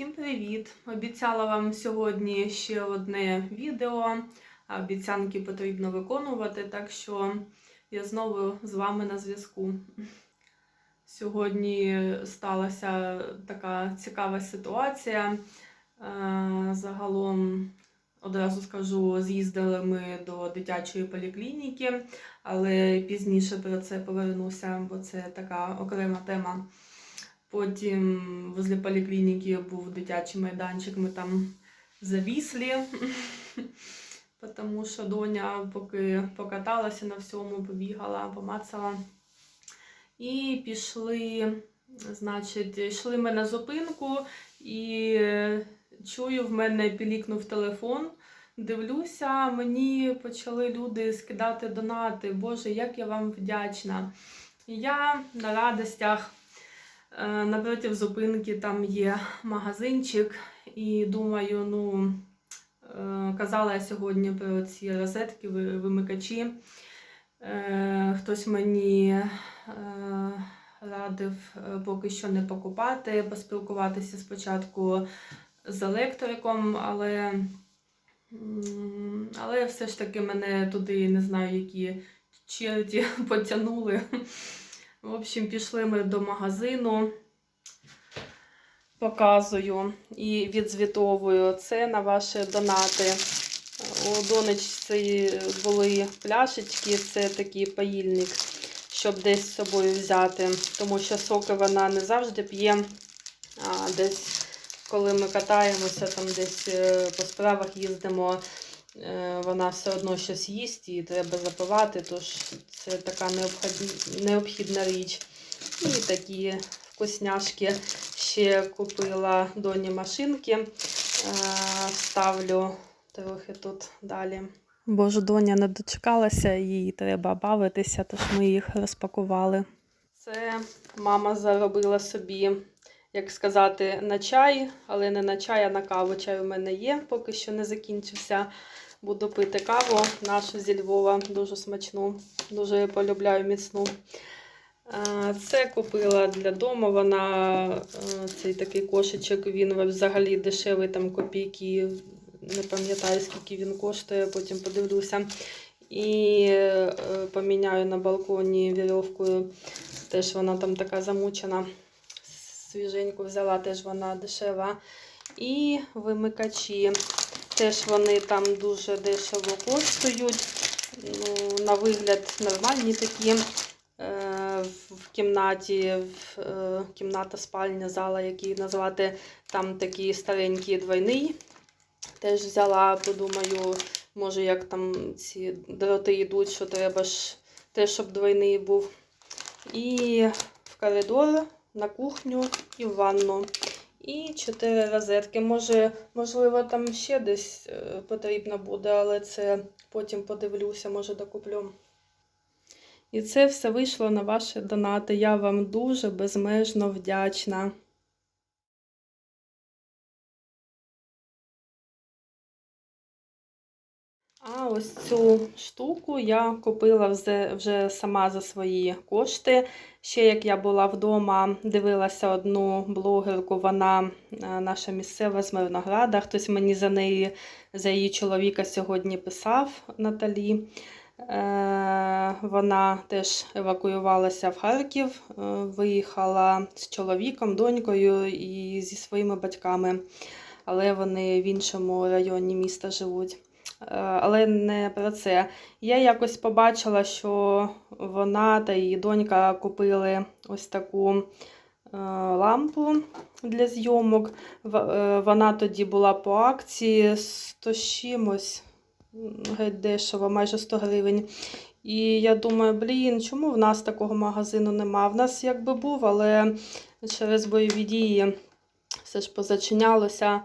Всім привіт! Обіцяла вам сьогодні ще одне відео. Обіцянки потрібно виконувати, так що я знову з вами на зв'язку. Сьогодні сталася така цікава ситуація. Е, Загалом, одразу скажу, з'їздили ми до дитячої поліклініки, але пізніше про це повернуся, бо це така окрема тема. Потім возле поліклініки був дитячий майданчик, ми там завісли, тому що доня поки покаталася на всьому, побігала, помацала. І пішли, значить, йшли ми на зупинку і чую, в мене пілікнув телефон. Дивлюся, мені почали люди скидати донати. Боже, як я вам вдячна. Я на радостях. Е, Напротив зупинки там є магазинчик, і думаю, ну е, казала я сьогодні про ці розетки, вимикачі. Е, Хтось мені радив поки що не покупати, поспілкуватися спочатку з електриком, але, але все ж таки мене туди не знаю, які черті потягнули. В общем, пішли ми до магазину, показую і відзвітовую це на ваші донати. У донечці були пляшечки, це такий паїльник, щоб десь з собою взяти, тому що соки вона не завжди п'є, а десь, коли ми катаємося, там десь е, по справах їздимо, вона все одно щось їсть і треба запивати, тож це така необхідна річ. І такі вкусняшки ще купила доні машинки. Е, Ставлю трохи тут далі. Бо ж доня не дочекалася, їй треба бавитися, тож ми їх розпакували. Це мама заробила собі, як сказати, на чай, але не на чай, а на каву. Чай у мене є, поки що не закінчився. Буду пити каву нашу зі Львова, дуже смачну, дуже полюбляю міцну. Це купила для дому. Вона цей такий кошечок, він взагалі дешевий, там копійки. Не пам'ятаю, скільки він коштує, потім подивлюся. І е, поміняю на балконі вірьовкою. Теж вона там така замучена. Свіженьку взяла, теж вона дешева. І вимикачі. Теж вони там дуже дешево коштують. Ну, на вигляд нормальні такі. Е, В кімнаті, в, е, кімната, спальня, зала, який назвати, там такий старенький двойний. Теж взяла, подумаю, може, як там ці дроти йдуть, що треба ж теж, щоб двойний був. І в коридор, на кухню і в ванну. І чотири розетки. Може, можливо, там ще десь е, потрібно буде, але це потім подивлюся, може докуплю. І це все вийшло на ваші донати. Я вам дуже безмежно вдячна. А ось цю штуку я купила вже, вже сама за свої кошти. Ще як я була вдома, дивилася одну блогерку, вона е, наша місцева з Мирнограда. Хтось мені за неї, за її чоловіка сьогодні писав Наталі. Е, Вона теж евакуювалася в Харків, е, виїхала з чоловіком, донькою і зі своїми батьками, але вони в іншому районі міста живуть. Е, Але не про це. Я якось побачила, що вона та її донька купили ось таку е, лампу для зйомок. Е, Вона тоді була по акції 100 чимось, геть дешево, майже 100 гривень. І я думаю, блін, чому в нас такого магазину нема? В нас якби був, але через бойові дії все ж позачинялося.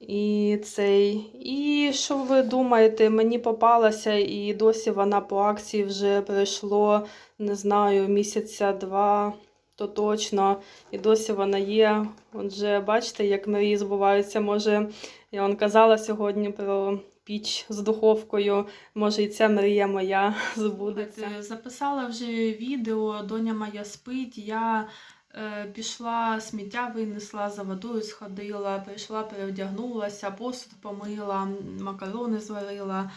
І цей. І що ви думаєте, мені попалася, і досі вона по акції вже пройшло, не знаю, місяця два, то точно. І досі вона є. Отже, бачите, як мрії збуваються. Може, я вам казала сьогодні про піч з духовкою. Може, і ця мрія моя збудеться. Записала вже відео, доня моя спить. Я Пішла, сміття винесла, за водою сходила, прийшла, перевдягнулася, посуд помила, макарони зварила.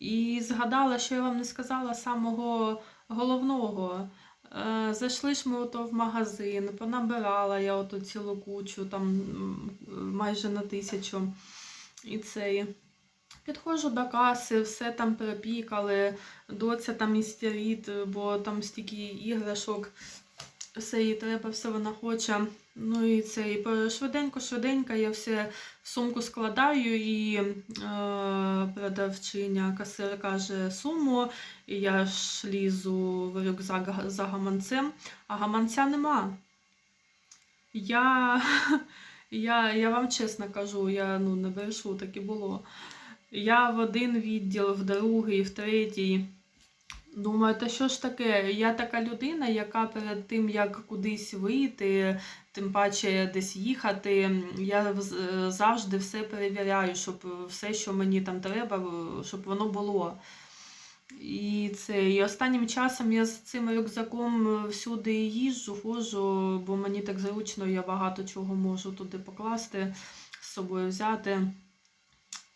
І згадала, що я вам не сказала самого головного. Е, Зайшли ж ми ото в магазин, понабирала я ото цілу кучу, там майже на тисячу. І цей. Підходжу до каси, все там перепікали, доця там істерить, бо там стільки іграшок, все їй треба, все вона хоче. Ну і це, і швиденько-швиденько я все в сумку складаю, і е, продавчиня касир каже суму, і я ж лізу в рюкзак за гаманцем, а гаманця нема. Я, я, я вам чесно кажу, я ну, не брешу, так і було. Я в один відділ, в другий, в третій. Думаю, та що ж таке? Я така людина, яка перед тим, як кудись вийти, тим паче десь їхати, я завжди все перевіряю, щоб все, що мені там треба, щоб воно було. І це і останнім часом я з цим рюкзаком всюди їжджу, ходжу, бо мені так зручно, я багато чого можу туди покласти, з собою взяти.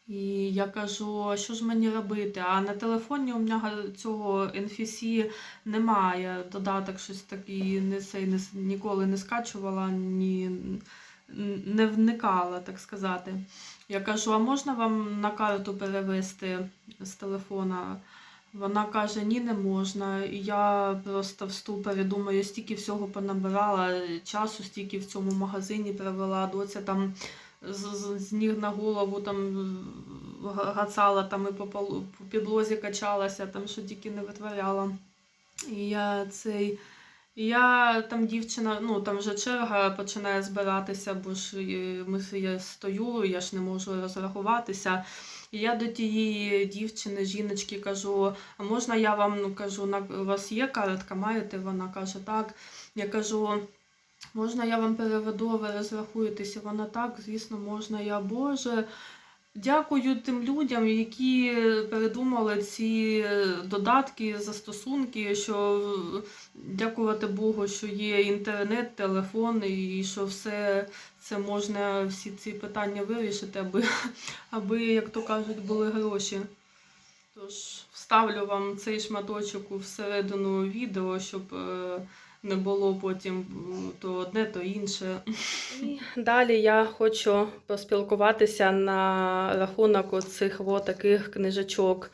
І я кажу, що ж мені робити? А на телефоні у мене цього NFC немає. Додаток щось такий не, цей, не, ніколи не скачувала, ні, не вникала, так сказати. Я кажу, а можна вам на карту перевести з телефона? Вона каже, ні, не можна. І я просто в ступорі думаю, стільки всього понабирала, часу стільки в цьому магазині провела, доця там з, з, з ніг на голову там гацала, там і по, по підлозі качалася, там що тільки не витворяла. І я цей. Я там дівчина, ну там вже черга починає збиратися, бо ж е, ми я стою, я ж не можу розрахуватися. І я до тієї дівчини, жіночки кажу, а можна я вам ну, кажу, у вас є картка, маєте? Вона каже, так. Я кажу, можна я вам переведу, ви розрахуєтеся? Вона так, звісно, можна. Я Боже. Дякую тим людям, які передумали ці додатки, застосунки, що дякувати Богу, що є інтернет, телефон, і що все це можна, всі ці питання вирішити, аби, аби як то кажуть, були гроші. Тож вставлю вам цей шматочок всередину відео, щоб е, не було потім то одне, то інше. Далі я хочу поспілкуватися на рахунок цих таких книжечок.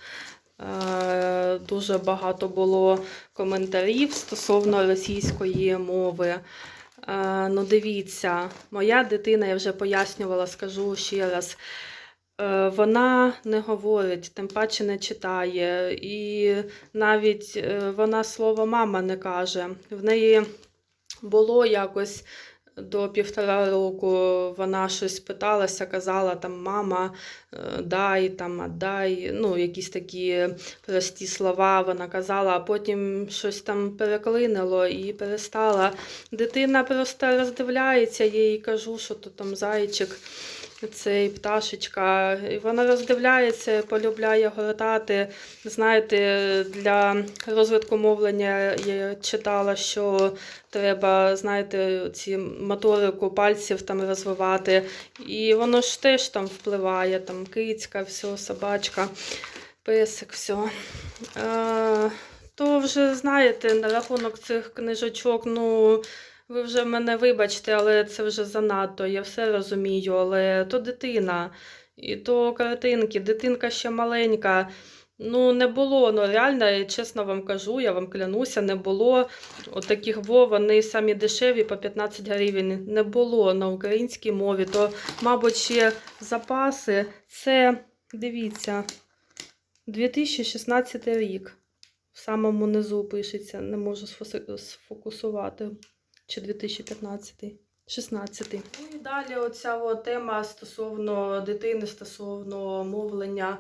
Е, Дуже багато було коментарів стосовно російської мови. Е, Ну, дивіться, моя дитина, я вже пояснювала, скажу ще раз. Е, Вона не говорить, тим паче не читає, і навіть е, вона слово мама не каже. В неї було якось до півтора року вона щось питалася, казала там мама, е, дай там, отдай, ну, якісь такі прості слова вона казала, а потім щось там переклинило і перестала. Дитина просто роздивляється, я їй кажу, що то там зайчик. Цей пташечка, і вона роздивляється, полюбляє гортати. Знаєте, для розвитку мовлення я читала, що треба, знаєте, ці моторику пальців там розвивати. І воно ж теж там впливає, там кицька, все, собачка, песик, все. Е, то вже знаєте, на рахунок цих книжечок, ну. Ви вже мене вибачте, але це вже занадто. Я все розумію, але то дитина, і то картинки, дитинка ще маленька. Ну, не було, ну реально, чесно вам кажу, я вам клянуся, не було. От таких во, вони самі дешеві по 15 гривень. Не було на українській мові. То, мабуть, ще запаси. Це, дивіться, 2016 рік. В самому низу пишеться, не можу сфокусувати. Чи 2015? 16. Ну і далі оця от тема стосовно дитини, стосовно мовлення.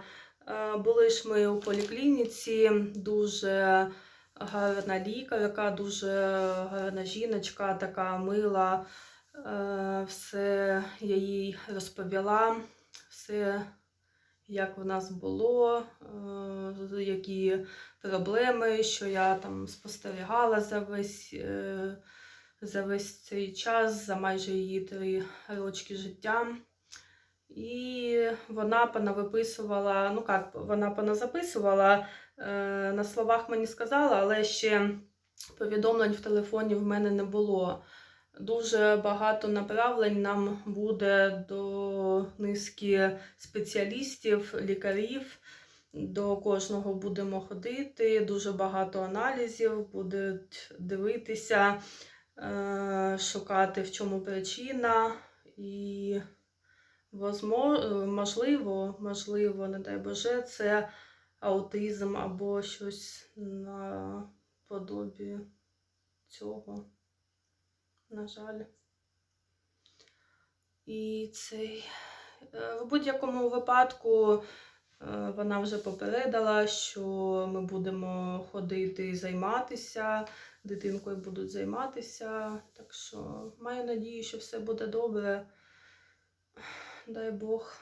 Е, Були ж ми у поліклініці, дуже гарна лікарка, дуже гарна жіночка, така мила. Е, Все я їй розповіла, все, як в нас було, е, які проблеми, що я там спостерігала за весь. За весь цей час, за майже її три рочки життя. І вона понавиписувала, ну як, вона поназаписувала, е, на словах мені сказала, але ще повідомлень в телефоні в мене не було. Дуже багато направлень нам буде до низки спеціалістів, лікарів. До кожного будемо ходити, дуже багато аналізів, будуть дивитися, шукати, в чому причина. І можливо, можливо, не дай Боже, це аутизм або щось наподобі цього. На жаль. І цей. е, В будь-якому випадку е, вона вже попередила, що ми будемо ходити і займатися, дитинкою будуть займатися. Так що маю надію, що все буде добре. Дай Бог.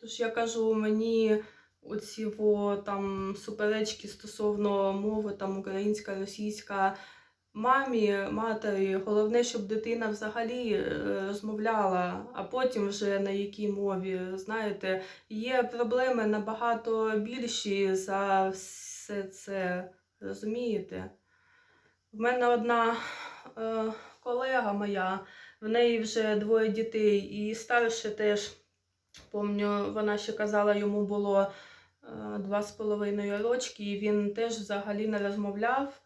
Тож я кажу, мені оці во, там суперечки стосовно мови, там українська, російська. Мамі, матері, головне, щоб дитина взагалі е, розмовляла, а потім вже на якій мові. Знаєте, є проблеми набагато більші за все це. Розумієте? В мене одна е, колега моя, в неї вже двоє дітей, і старше теж, пам'ятаю, вона ще казала, йому було е, два з половиною рочки, і він теж взагалі не розмовляв.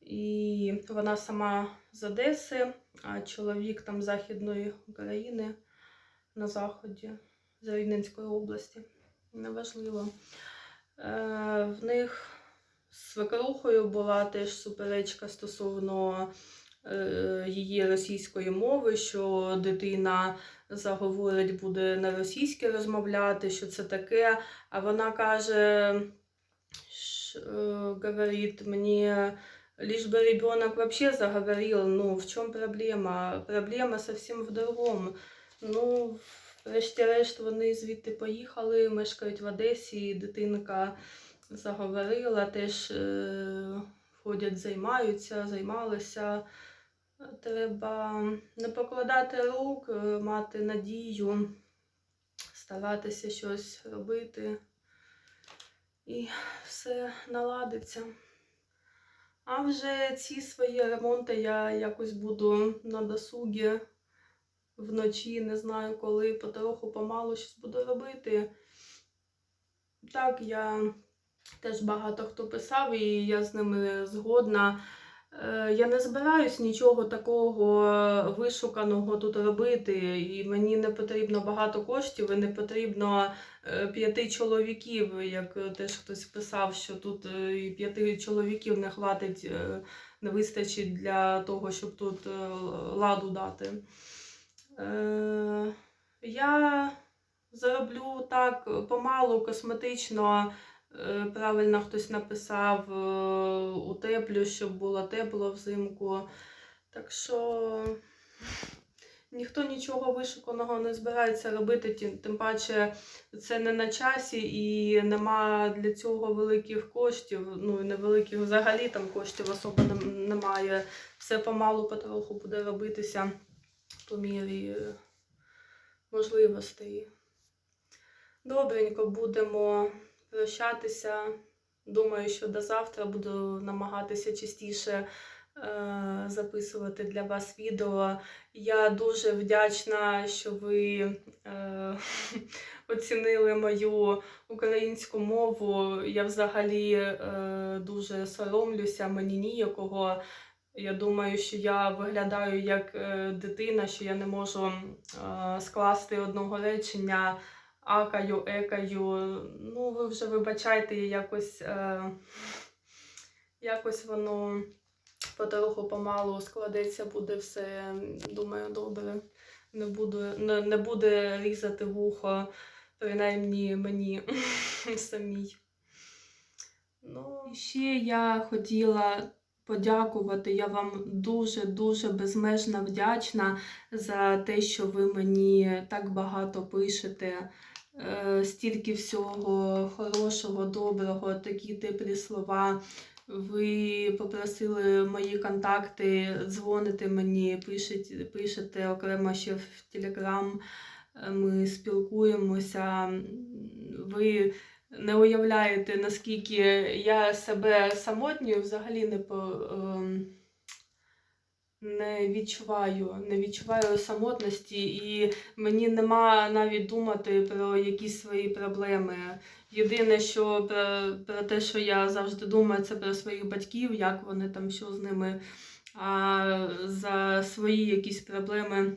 І вона сама з Одеси, а чоловік там Західної України на заході, з Рівненської області. Неважливо. Е, в них свекрухою була теж суперечка стосовно е, її російської мови, що дитина заговорить, буде на російській розмовляти, що це таке. А вона каже, е, говорить мені. Лишь бы ребенок вообще заговорил, ну в чем проблема? Проблема совсем в другому. Ну, врешті-решт, вони звідти поїхали, мешкають в Одесі, дитинка заговорила, теж е, ходять, займаються, займалися. Треба не покладати рук, е, мати надію, старатися щось робити, і все наладиться. А вже ці свої ремонти я якось буду на досугі вночі, не знаю коли, потроху помалу щось буду робити. Так, я теж багато хто писав, і я з ними згодна. Е, Я не збираюсь нічого такого вишуканого тут робити, і мені не потрібно багато коштів, і не потрібно е, п'яти чоловіків, як е, теж хтось писав, що тут і п'яти чоловіків не хватить, не вистачить для того, щоб тут ладу дати. Я зароблю так помалу, косметично. Е, Правильно хтось написав, е, утеплю, щоб було тепло взимку. Так що ніхто нічого вишуканого не збирається робити, тим, паче це не на часі і нема для цього великих коштів. Ну і невеликих взагалі там коштів особо немає. Все помалу потроху буде робитися по мірі можливостей. Добренько будемо прощатися. Думаю, що до завтра буду намагатися частіше е, записувати для вас відео. Я дуже вдячна, що ви е, оцінили мою українську мову. Я взагалі е, дуже соромлюся, мені ніякого. Я думаю, що я виглядаю як дитина, що я не можу скласти одного речення акаю, екаю. Ну, ви вже вибачайте, якось, е, якось воно потроху помалу складеться, буде все, думаю, добре. Не, буду, не, не буде різати вухо, принаймні мені самій. Ну, ще я хотіла подякувати. Я вам дуже-дуже безмежно вдячна за те, що ви мені так багато пишете. Е, Стільки всього хорошого, доброго, такі теплі слова. Ви попросили мої контакти, дзвоните мені, пишете, пишете окремо ще в Телеграм. Ми спілкуємося. Ви не уявляєте, наскільки я себе самотньою взагалі не по. Не відчуваю, не відчуваю самотності, і мені нема навіть думати про якісь свої проблеми. Єдине, що про, про те, що я завжди думаю, це про своїх батьків, як вони там, що з ними. А за свої якісь проблеми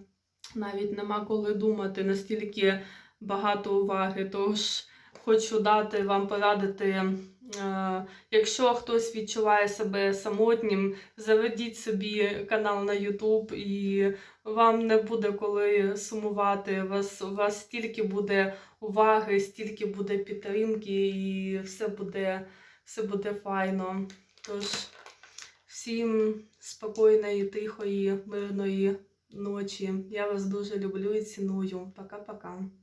навіть нема коли думати, настільки багато уваги. Тож хочу дати вам порадити, е, якщо хтось відчуває себе самотнім, заведіть собі канал на YouTube і вам не буде коли сумувати. У вас, у вас стільки буде уваги, стільки буде підтримки, і все буде, все буде файно. Тож, всім спокійної, тихої, мирної ночі. Я вас дуже люблю і ціную. Пока-пока.